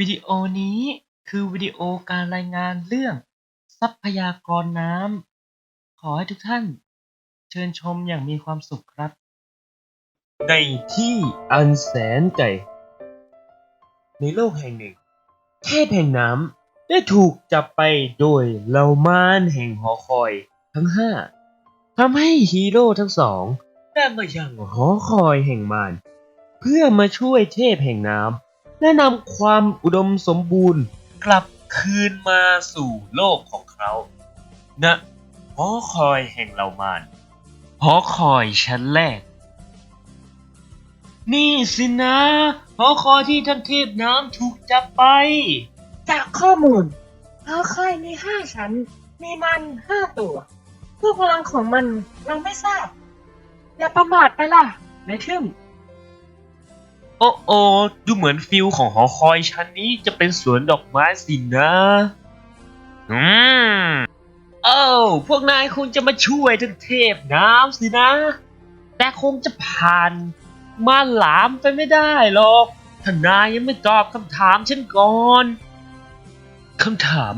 วิดีโอนี้คือวิดีโอการรายงานเรื่องทรัพยากรน้ำ ขอให้ทุกท่านเชิญชมอย่างมีความสุขครับ ในที่อันแสนไกลในโลกแห่งหนึ่ง เทพแห่งน้ำได้ถูกจับไปโดยเหล่ามารแห่งหอคอยทั้งห้าทำให้ฮีโร่ทั้งสองได้มายังหอคอยแห่งมารเพื่อมาช่วยเทพแห่งน้ำ และนำความอุดมสมบูรณ์กลับคืนมาสู่โลกของเขาณนะหอคอยแห่งเหล่ามารหอคอยชั้นแรก นี่สินะหอคอยที่ท่านเทพน้ำถูกจับไป จากข้อมูลหอคอยมีห้าชั้น มีมันห้าตัวผู้พลังของมันเราไม่ทราบ อย่าประมาทไปล่ะนายทึม อ้โอดูเหมือนฟิลของหอคอยชั้นนี้จะเป็นสวนดอกไม้สินะอืมเอ้าพวกนายคงจะมาช่วยท่านเทพน้ำสินะ แต่คงจะผ่านมาหลามไปไม่ได้หรอกถ้านายยังไม่ตอบคำถามฉันก่อนคำถาม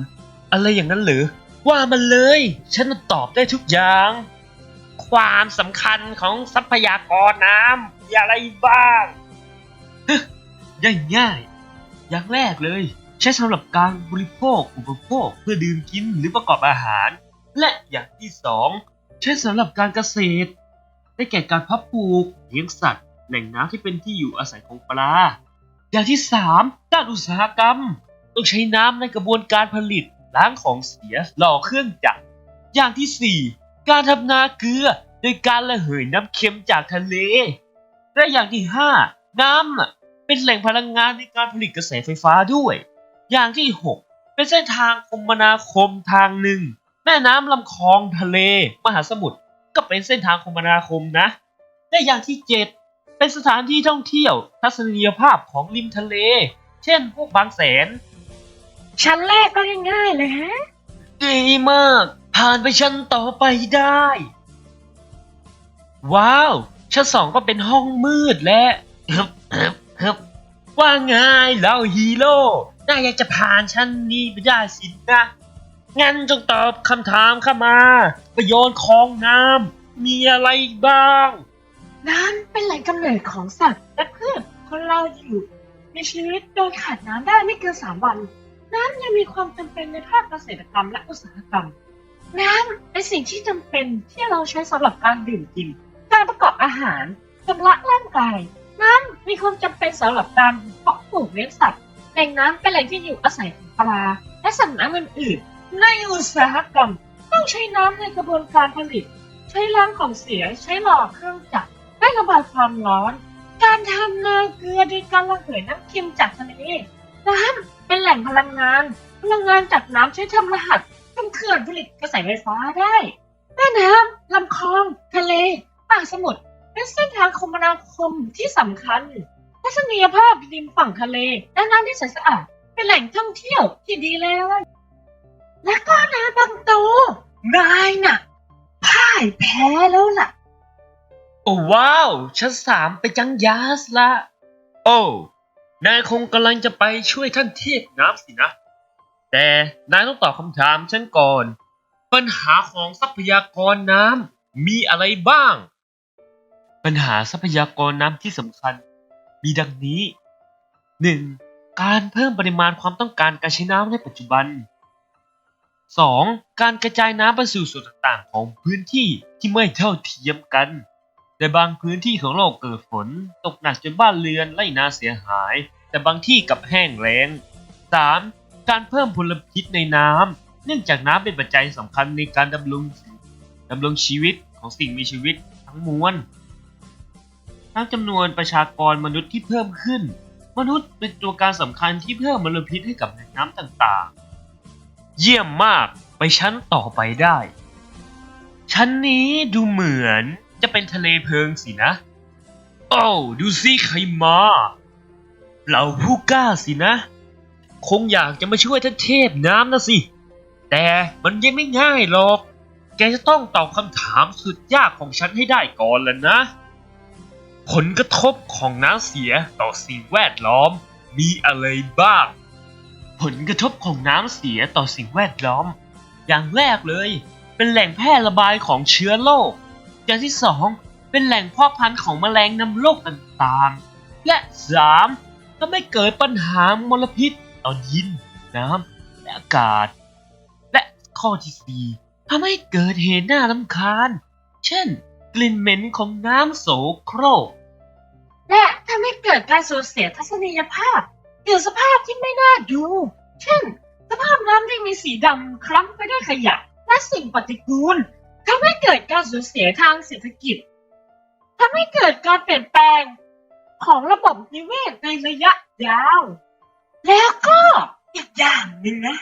อะไรอย่างนั้นหรือ ว่ามันเลย ฉันตอบได้ทุกอย่าง ความสำคัญของทรัพยากรน้ำมีอะไรบ้าง ง่ายง่ายๆอย่างแรกเลย ใช้สำหรับการบริโภคอุปโภคเพื่อดื่มกินหรือประกอบอาหาร และอย่างที่สองใช้สำหรับการเกษตร ได้แก่การเพาะปลูกเลี้ยงสัตว์ แหล่งน้ำที่เป็นที่อยู่อาศัยของปลา อย่างที่สามด้านอุตสาหกรรม ต้องใช้น้ำในกระบวนการผลิตล้างของเสียหล่อเครื่องจักร อย่างที่สี่การทำนาเกลือโดยการระเหยน้ำเค็มจากทะเล และอย่างที่ห้า น้ำน่ะเป็นแหล่งพลังงานในการผลิตกระแสไฟฟ้าด้วย อย่างที่ 6 เป็นเส้นทางคมนาคมทางหนึ่ง แม่น้ำลำคลองทะเล มหาสมุทรก็เป็นเส้นทางคมนาคมนะและอย่างที่ 7 เป็นสถานที่ท่องเที่ยว ทัศนียภาพของริมทะเล เช่นพวกบางแสน ชั้นแรกก็ง่ายๆเลยฮะ ดีมาก ผ่านไปชั้นต่อไปได้ ว้าว ชั้นสองก็เป็นห้องมืดและ ฮึบฮึบฮึบว่าไงเราฮีโร่น่าอยากจะผ่านชั้นนี้ไปได้สินะ งั้นจงตอบคำถามข้ามาประโยชน์ของน้ำมีอะไรบ้าง น้ำเป็นแหล่งกำเนิดของสัตว์และพืชคนเราอยู่มีชีวิตโดยขาดน้ำได้ไม่เกินสามวัน น้ำยังมีความจำเป็นในภาคเกษตรกรรมและอุตสาหกรรม น้ำเป็นสิ่งที่จำเป็นที่เราใช้สำหรับการดื่มกิน การประกอบอาหารชำระร่างกาย น้ำมีความจำเป็นสำหรับการเพาะปลูกเลี้ยงสัตว์ แหล่งน้ำเป็นแหล่งที่อยู่อาศัยของปลา และสัตว์น้ำอื่นๆ ในอุตสาหกรรม ต้องใช้น้ำในกระบวนการผลิต ใช้ล้างของเสีย ใช้หล่อเครื่องจักรและระบายความร้อน การทำนาเกลือโดยการระเหยน้ำเค็มจากทะเล น้ำเป็นแหล่งพลังงาน พลังงานจากน้ำใช้ทำรหัสทำเขื่อนผลิตกระแสไฟฟ้าได้แม่น้ำลำคลอง ทะเลป่าสมุทร เป็นเส้นทางคมนาคมที่สำคัญทัศนียภาพริมฝั่งทะเลและน้ำที่ใสสะอาดเป็นแหล่งท่องเที่ยวที่ดีเลย และก็น้ำบางตัวนายน่ะพ่ายแพ้แล้วล่ะ โอ้ว้าวชั้นสามไปจังยาสละ โอ้นายคงกำลังจะไปช่วยท่านเทพน้ำสินะ แต่นายต้องตอบคำถามฉันก่อน ปัญหาของทรัพยากรน้ำมีอะไรบ้าง ปัญหาทรัพยากรน้ำที่สำคัญ มีดังนี้ 1. การเพิ่มปริมาณความต้องการการใช้น้ำในปัจจุบัน 2. การกระจายน้ำไปสู่ส่วนต่างๆ ของพื้นที่ที่ไม่เท่าเทียมกันแต่บางพื้นที่ของโลกเกิดฝน ตกหนักจนบ้านเรือนไร่นาเสียหาย แต่บางที่กลับแห้งแล้ง 3. การเพิ่มพลพิษในน้ำเนื่องจากน้ำเป็นปัจจัยสำคัญในการดำรงดำรงชีวิตของสิ่งมีชีวิตทั้งมวล ทั้งจำนวนประชากรมนุษย์ที่เพิ่มขึ้น มนุษย์เป็นตัวการสำคัญที่เพิ่มมลพิษให้กับแหล่งน้ำต่างๆ เยี่ยมมากไปชั้นต่อไปได้ ชั้นนี้ดูเหมือนจะเป็นทะเลเพลิงสินะ โอ้ดูสิใครมาเราผู้กล้าสินะ คงอยากจะมาช่วยท่านเทพน้ำนะสิ แต่มันยังไม่ง่ายหรอก แกจะต้องตอบคำถามสุดยากของฉันให้ได้ก่อนแล้วนะ ผลกระทบของน้ำเสียต่อสิ่งแวดล้อมมีอะไรบ้าง ผลกระทบของน้ำเสียต่อสิ่งแวดล้อม อย่างแรกเลย เป็นแหล่งแพร่ระบายของเชื้อโรคอย่างที่สองเป็นแหล่งเพาะพันธุ์ของแมลงนำโรคต่างๆ และสามทำให้เกิดปัญหามลพิษต่อดินน้ำและอากาศ และข้อที่สี่ทำให้เกิดเหตุน่ารำคาญ เช่น กลิ่นเหม็นของน้ำโสโครก และทำให้เกิดการสูญเสียทัศนียภาพหรือสภาพที่ไม่น่าดู เช่น สภาพน้ำที่มีสีดำคล้ำไปด้วยขยะ และสิ่งปฏิกูลทำให้เกิดการสูญเสียทางเศรษฐกิจทำให้เกิดการเปลี่ยนแปลงของระบบนิเวศในระยะยาว แล้วก็อีกอย่างหนึ่งนะ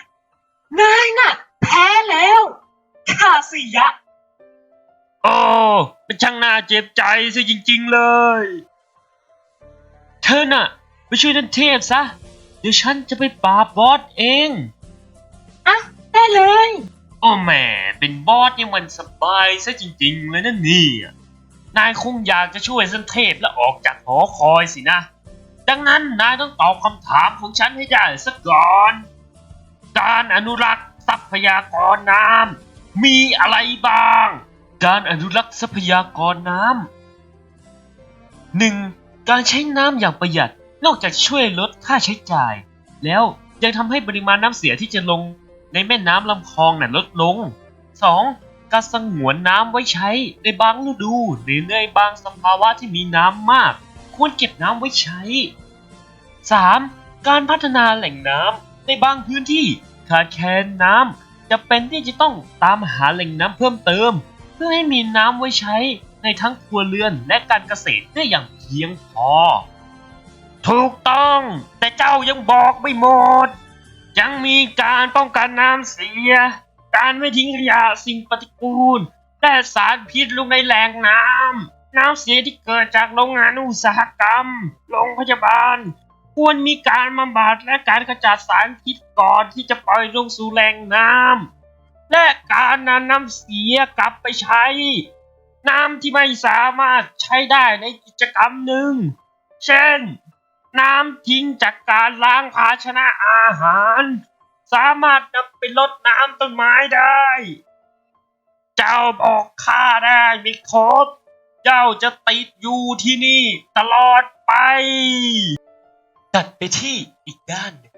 นายน่ะ แพ้แล้วคาสิยะ โอ้เป็นช่างน่าเจ็บใจซะจริง ๆเลย เธอน่ะ ไปช่วยท่านเทพซะ เดี๋ยวฉันจะไปปราบบอสเองอะได้เลย โอ้แหม่เป็นบอสเนี่ยมันสบายซะจริง ๆ เลยนั่นนี่ยนายคงอยากจะช่วยท่านเทพและออกจากหอคอยสินะ ดังนั้นนายต้องตอบคำถามของฉันให้ได้สักก่อน การอนุรักษ์ทรัพยากรน้ำมีอะไรบ้าง การอนุรักษ์ทรัพยากรน้ำหนึ่งการใช้น้ำอย่างประหยัดนอกจากช่วยลดค่าใช้จ่าย แล้วยังทำให้ปริมาณน้ำเสียที่จะลงในแม่น้ำลำคลองน่ะลดลง 2. การสงวนน้ำไว้ใช้ในบางฤดูหรือในบางสภาวะที่มีน้ำมาก ควรเก็บน้ำไว้ใช้ 3. การพัฒนาแหล่งน้ำในบางพื้นที่ขาดแคลนน้ำจะเป็นที่จะต้องตามหาแหล่งน้ำเพิ่มเติม เพื่อให้มีน้ำไว้ใช้ในทั้งครัวเรือนและการเกษตรได้อย่างเพียงพอ ถูกต้อง แต่เจ้ายังบอกไม่หมด ยังมีการป้องกันน้ำเสีย การไม่ทิ้งขยะสิ่งปฏิกูล และสารพิษลงในแหล่งน้ำน้ำเสียที่เกิดจากโรงงานอุตสาหกรรม โรงพยาบาล ควรมีการบำบัดและการกระจัดสารพิษก่อนที่จะปล่อยลงสู่แหล่งน้ำและ การนำน้ำเสียกลับไปใช้ น้ำที่ไม่สามารถใช้ได้ในกิจกรรมหนึ่ง เช่น น้ำทิ้งจากการล้างภาชนะอาหาร สามารถนำไปลดน้ำต้นไม้ได้ เจ้าบอกข้าได้ไม่ครบ เจ้าจะติดอยู่ที่นี่ ตลอดไป ตัดไปที่อีกด้านหนึ่ง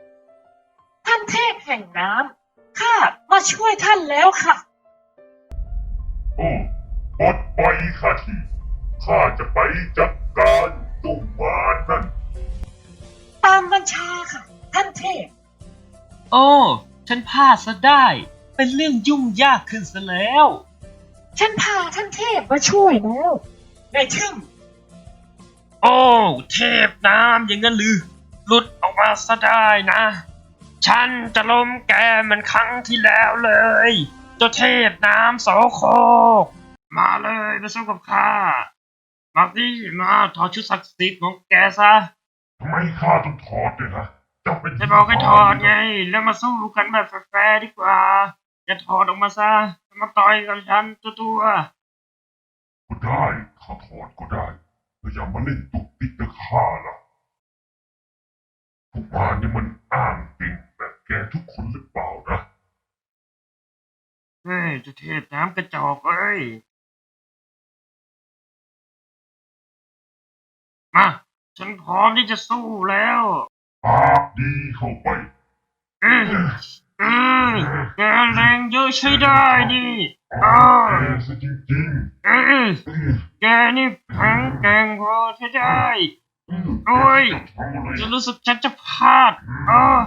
ท่านเทพแห่งน้ำ ข้ามาช่วยท่านแล้วค่ะโอ้ปลดปล่อยข้าทีข้าจะไปจัดการตุ่มมารนั่น ตามบัญชาค่ะ ท่านเทพ โอ้ ฉันพลาดซะได้ เป็นเรื่องยุ่งยากขึ้นซะแล้ว ฉันพาท่านเทพมาช่วยแล้วในทึ่งโอ้ เทพน้ำอย่างนั้นหรือ หลุดออกมาซะได้นะ ฉันจะล้มแกเหมันครั้งที่แล้วเลย เจ้าเทพน้ำโสโครกมาเลยมาสู้กับข้า มาดิมาถอดชุดศักดิ์สิทธิ์ของแกซะทำไมข้าต้องถอดด้วยนะเจ้าเป็นจะบอกให้ถอดไง แล้วมาสู้กันแบบแฟร์ๆดีกว่า อย่าถอดออกมาซะ มาต่อยกับฉันตัวก็ได้ข้าถอดก็ได้แต่อย่ามาเล่นตุกติกกับข้าล่ะพวกมารนี่มันอ้างเก่ง แบบแกทุกคนหรือเปล่านะๆเฮ้ยเจ้าเทพน้ำกระจอกเอ้ย มา ฉันพร้อมที่จะสู้แล้วปากดีเข้าไปเออเออแกแรงเยอะใช้ได้นี่เออแกซะจริงเออๆอื้อแกนี่แข็งแกร่งพอใช้ได้อื้อโอ้ยจะทำอะไรจะรู้สึกฉันจะพลาดเออ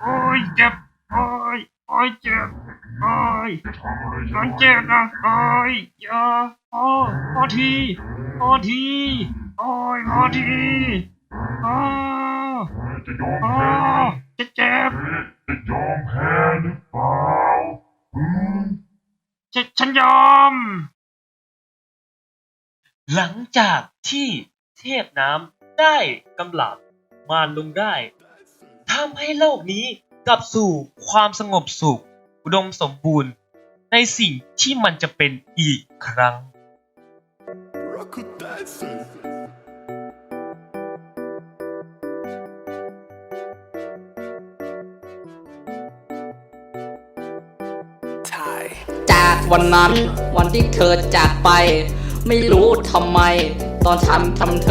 โอ้ยเจ็บโอ้ยโอ้ยเจ็บโอ้ยมันเจ็บนะโอ้ยอย่าโอ้พอทีพอทีโอ้ยพอทีโอ้ยจะยอมแพ้หมจะเจ็บจะยอมแพ้หรือเปล่าอืมฉันฉันยอม หลังจากที่เทพน้ำได้กำลับมารลงได้ ทำให้โลกนี้กลับสู่ความสงบสุข อุดมสมบูรณ์ ในสิ่งที่มันจะเป็นอีกครั้ง จากวันนั้นวันที่เธอจากไป ไม่รู้ทำไม ตอนทำทำเธอ